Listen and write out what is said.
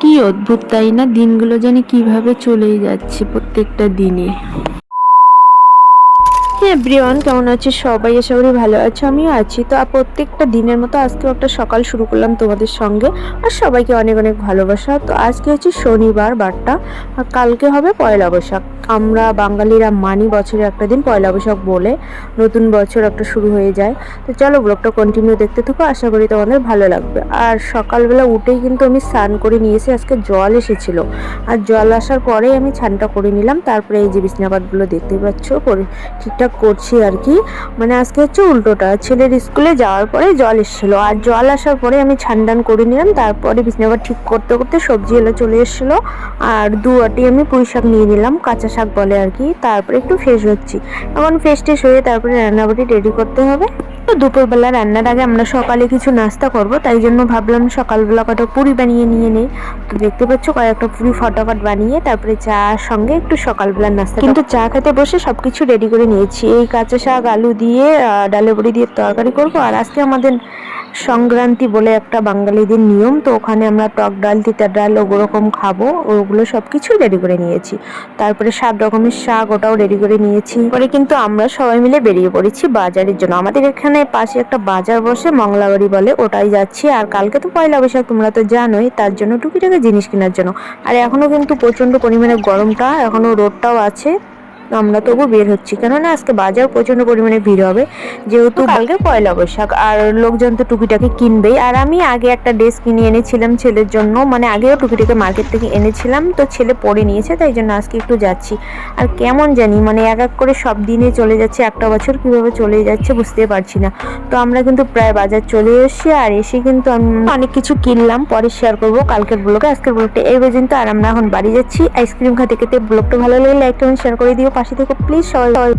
কি অদ্ভুত তাই না? দিনগুলো জানি কীভাবে চলেই যাচ্ছে প্রত্যেকটা দিনে। হ্যাঁ ব্রিয়ন, কেমন আছে সবাই আশা করি ভালো আছে, আমিও আছি। তো প্রত্যেকটা দিনের মতো আজকেও একটা সকাল শুরু করলাম তোমাদের সঙ্গে আর সবাইকে অনেক অনেক ভালোবাসা। তো আজকে হচ্ছে শনিবার বারটা, আর কালকে হবে পয়লা বৈশাখ। আমরা বাঙালিরা মানি বছরে একটা দিন পয়লা বৈশাখ বলে নতুন বছর একটা শুরু হয়ে যায়। তো চলো ব্লগটা কন্টিনিউ দেখতে থাকো, আশা করি তোমাদের ভালো লাগবে। আর সকালবেলা উঠেই কিন্তু আমি স্নান করে নিয়েছি, আজকে জল এসেছিল। আর জল আসার পরেই আমি ছানটা করে নিলাম, তারপরে এই যে বিছনাপাতগুলো দেখতে পাচ্ছ ঠিকঠাক করছি আর কি। মানে আজকে হচ্ছে উল্টোটা, ছেলের স্কুলে যাওয়ার পরে জল এসেছিল। আর জল আসার পরে আমি ছানটান করে নিলাম, তারপরে বিছনাপাত ঠিক করতে করতে সবজি এলো চলে এসেছিল। আর দু আটি আমি পুঁই শাক নিয়ে নিলাম, কাঁচা শাক বলে আর কি। তারপরে একটু ফ্রেশ হচ্ছি। এখন ফ্রেশ টেশ হয়ে তারপরে রান্নাবাটি রেডি করতে হবে। তো দুপুরবেলা রান্নার আগে আমরা সকালে কিছু নাস্তা করব, তাই জন্য ভাবলাম সকালবেলা কটা পুরি বানিয়ে নিয়ে নেই। দেখতে পাচ্ছ, কয়েকটা পুরি ফটাফট বানিয়ে তারপরে চা সঙ্গে একটু সকালবেলার নাস্তা কিন্তু চা খেতে বসে সবকিছু রেডি করে নিয়েছি। এই কাঁচা শাক, আলু দিয়ে ডালে বড়ি দিয়ে তরকারি করব। আর আজকে আমাদের সংক্রান্তি বলে একটা বাঙালিদের নিয়ম, তো ওখানে আমরা টক ডাল, তিতার ডাল ওরকম খাব, ওগুলো সব কিছু রেডি করে নিয়েছি। তারপরে সাত রকমের শাক ওটাও রেডি করে নিয়েছি। পরে কিন্তু আমরা সবাই মিলে বেরিয়ে পড়েছি বাজারের জন্য। আমাদের এখানে পাশে একটা বাজার বসে, মংলাবাড়ি বলে, ওটাই যাচ্ছি। আর কালকে তো পয়লা বৈশাখ, তোমরা তো জানোই, তার জন্য টুকিটাকি জিনিস কেনার জন্য। আর এখনও কিন্তু প্রচণ্ড পরিমাণে গরমটা, এখনও রোদটাও আছে। আমরা তবু বের হচ্ছি। কেননা আজকে বাজার প্রচণ্ড পরিমাণে ভিড় হবে। যেহেতু কালকে পয়লা বৈশাখ, আর লোকজন তো টুকিটাকি কিনবেই। আর আমি আগে একটা ড্রেস কিনে এনেছিলাম ছেলের জন্য। মানে আগেও টুকিটাকে মার্কেট থেকে এনেছিলাম, তো ছেলে পরে নিয়েছে, তাই জন্য আজকে একটু যাচ্ছি। আর কেমন জানি মানে এক এক করে সব দিনে চলে যাচ্ছে, একটা বছর কীভাবে চলে যাচ্ছে বুঝতে পারছি না। তো আমরা কিন্তু প্রায় বাজার চলে এসেছি, আর এসে কিন্তু আমি অনেক কিছু কিনলাম, পরে শেয়ার করব কালকের ব্লগে আজকের ব্লগটা এই পর্যন্ত, আর আমরা এখন বাড়ি যাচ্ছি। আইসক্রিম খেতে খেতে ব্লগটা ভালো লাগলে লাইক কমেন্ট শেয়ার করে দিও। পাশে থেকে প্লিজ সবাই।